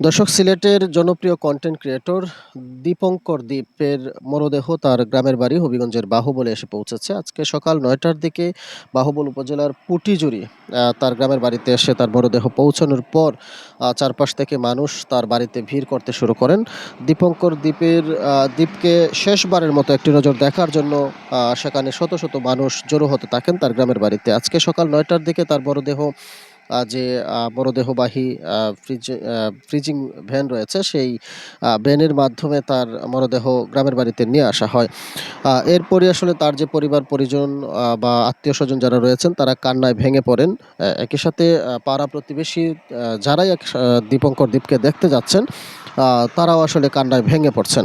দর্শক, সিলেটের জনপ্রিয় কন্টেন্ট ক্রিয়েটর দীপঙ্কর দ্বীপের মরদেহ তার গ্রামের বাড়ি হবিগঞ্জের বাহুবলে এসে পৌঁছেছে। আজকে সকাল নয়টার দিকে বাহুবল উপজেলার পুটিজুরি তার গ্রামের বাড়িতে এসে তার মরদেহ পৌঁছানোর পর চারপাশ থেকে মানুষ তার বাড়িতে ভিড় করতে শুরু করেন। দীপঙ্কর দ্বীপের দ্বীপকে শেষবারের মতো একটি নজর দেখার জন্য সেখানে শত শত মানুষ জড়ো হতে থাকেন তার গ্রামের বাড়িতে। আজকে সকাল নয়টার দিকে তার মরদেহ যে মরদেহবাহী ফ্রিজ ফ্রিজিং ভ্যান রয়েছে, সেই ভ্যানের মাধ্যমে তার মরদেহ গ্রামের বাড়িতে নিয়ে আসা হয়। এরপরে আসলে তার যে পরিবার, পরিজন বা আত্মীয় স্বজন যারা রয়েছেন, তারা কান্নায় ভেঙে পড়েন। একই সাথে পাড়া প্রতিবেশী যারাই এক দীপঙ্কর দ্বীপকে দেখতে যাচ্ছেন তারাও আসলে কান্নায় ভেঙে পড়ছেন।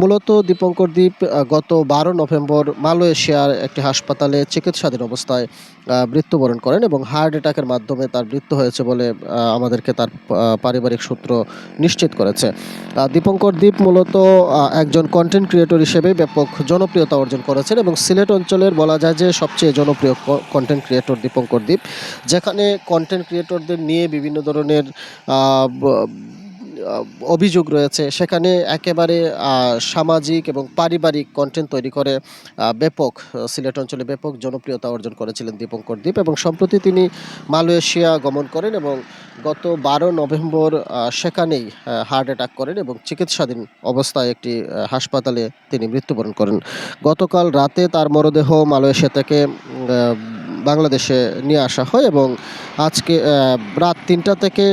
মূলত দীপঙ্কর দ্বীপ গত বারো নভেম্বর মালয়েশিয়ার একটি হাসপাতালে চিকিৎসাধীন অবস্থায় মৃত্যুবরণ করেন এবং হার্ট অ্যাটাকের মাধ্যমে তার মৃত্যু হয়েছে বলে আমাদেরকে তার পারিবারিক সূত্র নিশ্চিত করেছে। দীপঙ্কর দ্বীপ মূলত একজন কন্টেন্ট ক্রিয়েটর হিসেবে ব্যাপক জনপ্রিয়তা অর্জন করেছেন এবং সিলেট অঞ্চলের বলা যায় যে সবচেয়ে জনপ্রিয় কন্টেন্ট ক্রিয়েটর দীপঙ্কর দ্বীপ যেখানে কন্টেন্ট ক্রিয়েটরদের নিয়ে বিভিন্ন ধরনের অভিযোগ রয়েছে। সেখানে একেবারে সামাজিক এবং পারিবারিক কন্টেন্ট তৈরি করে ব্যাপক, সিলেট অঞ্চলে ব্যাপক জনপ্রিয়তা অর্জন করেছিলেন দীপঙ্কর দ্বীপ এবং সম্প্রতি তিনি মালয়েশিয়া গমন করেন এবং গত বারো নভেম্বর সেখানেই হার্ট অ্যাটাক করেন এবং চিকিৎসাধীন অবস্থায় একটি হাসপাতালে তিনি মৃত্যুবরণ করেন। গতকাল রাতে তার মরদেহ মালয়েশিয়া থেকে বাংলাদেশে নিয়ে আসা হয় এবং আজকে রাত তিনটা থেকে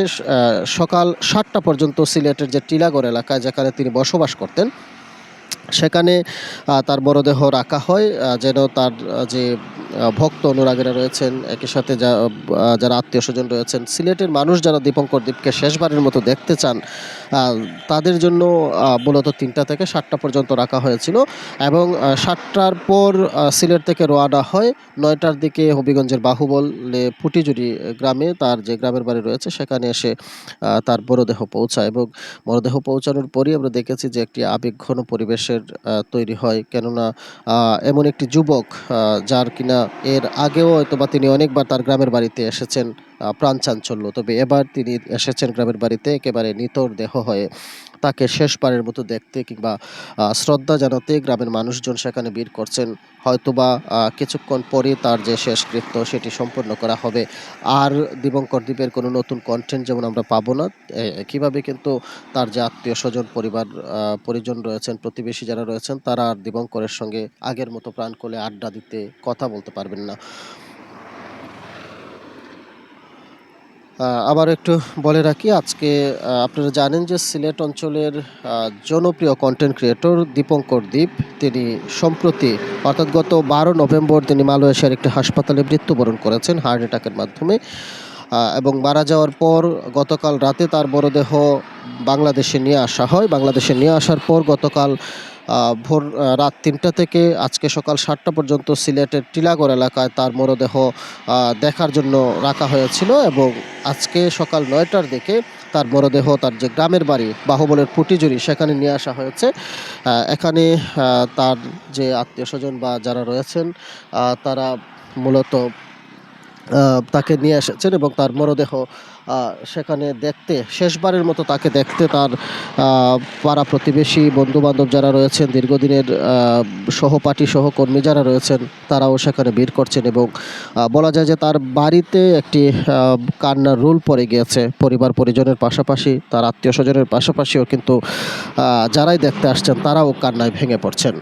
সকাল সাতটা পর্যন্ত সিলেটের যে টিলাগড় এলাকায় যেখানে তিনি বসবাস করতেন সেখানে তার মরদেহ রাখা হয় যেন তার যে ভক্ত অনুরাগীরা রয়েছেন একই সাথে যা যারা আত্মীয় স্বজন রয়েছেন, সিলেটের মানুষ যারা দীপঙ্কর দ্বীপকে শেষবারের মতো দেখতে চান তাদের জন্য মূলত তিনটা থেকে সাতটা পর্যন্ত রাখা হয়েছিল এবং সাতটার পর সিলেট থেকে রওয়ানা হয়, নয়টার দিকে হবিগঞ্জের বাহুবলে পুটিজুরি গ্রামে, তার যে গ্রামের বাড়ি রয়েছে, সেখানে এসে তার মরদেহ পৌঁছায় এবং মরদেহ পৌঁছানোর পরই আমরা দেখেছি যে একটি আবেগঘন পরিবেশের আহ, তৈরি হয়। কেননা এমন একটি যুবক যার কিনা এর আগেও হয়তো বা তিনি অনেকবার তার গ্রামের বাড়িতে এসেছেন প্রাণ চাঞ্চল্য। তবে এবার তিনি এসেছেন গ্রামের বাড়িতে একেবারে নিতর দেহ হয়ে। তাকে শেষবারের মতো দেখতে কিংবা শ্রদ্ধা জানাতে গ্রামের মানুষজন সেখানে ভিড় করছেন। হয়তোবা কিছুক্ষণ পরে তার যে শেষকৃত্য সেটি সম্পন্ন করা হবে। আর দিবঙ্কর দ্বীপের কোনো নতুন কন্টেন্ট যেমন আমরা পাবো না একইভাবে কিন্তু তার যে আত্মীয় স্বজন, পরিবার পরিজন রয়েছেন, প্রতিবেশী যারা রয়েছেন, তারা আর দিবঙ্করের সঙ্গে আগের মতো প্রাণ কোলে আড্ডা দিতে কথা বলতে পারবেন না। আবার একটু বলে রাখি, আজকে আপনারা জানেন যে সিলেট অঞ্চলের জনপ্রিয় কন্টেন্ট ক্রিয়েটর দীপঙ্কর দ্বীপ তিনি সম্প্রতি, অর্থাৎ গত বারো নভেম্বর তিনি মালয়েশিয়ার একটি হাসপাতালে মৃত্যুবরণ করেছেন হার্ট অ্যাটাকের মাধ্যমে। এবং মারা যাওয়ার পর গতকাল রাতে তার মরদেহ বাংলাদেশে নিয়ে আসা হয়। বাংলাদেশে নিয়ে আসার পর গতকাল ভোর রাত তিনটা থেকে আজকে সকাল সাতটা পর্যন্ত সিলেটের টিলাগড় এলাকায় তার মরদেহ দেখার জন্য রাখা হয়েছিল এবং আজকে সকাল নয়টার দিকে তার মরদেহ তার যে গ্রামের বাড়ি বাহুবলের পুটিজুরি সেখানে নিয়ে আসা হয়েছে। এখানে তার যে আত্মীয় স্বজন বা যারা রয়েছেন তারা মূলত তাকে নিয়ে এসেছেন এবং তার মরদেহ সেখানে দেখতে, শেষবারের মতো তাকে দেখতে তার পাড়া প্রতিবেশী বন্ধু বান্ধব যারা রয়েছেন, দীর্ঘদিনের সহপাঠী, সহকর্মী যারা রয়েছেন, তারাও সেখানে ভিড় করছেন এবং বলা যায় যে তার বাড়িতে একটি কান্নার রোল পড়ে গিয়েছে। পরিবার পরিজনের পাশাপাশি, তার আত্মীয় স্বজনের পাশাপাশিও কিন্তু যারাই দেখতে আসছেন, তারাও কান্নায় ভেঙে পড়ছেন।